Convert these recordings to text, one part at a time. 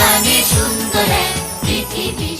গানে সুন্দর এক পৃথিবী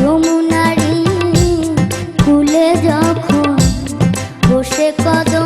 যমুনারি ফুলে যখন বসে কদম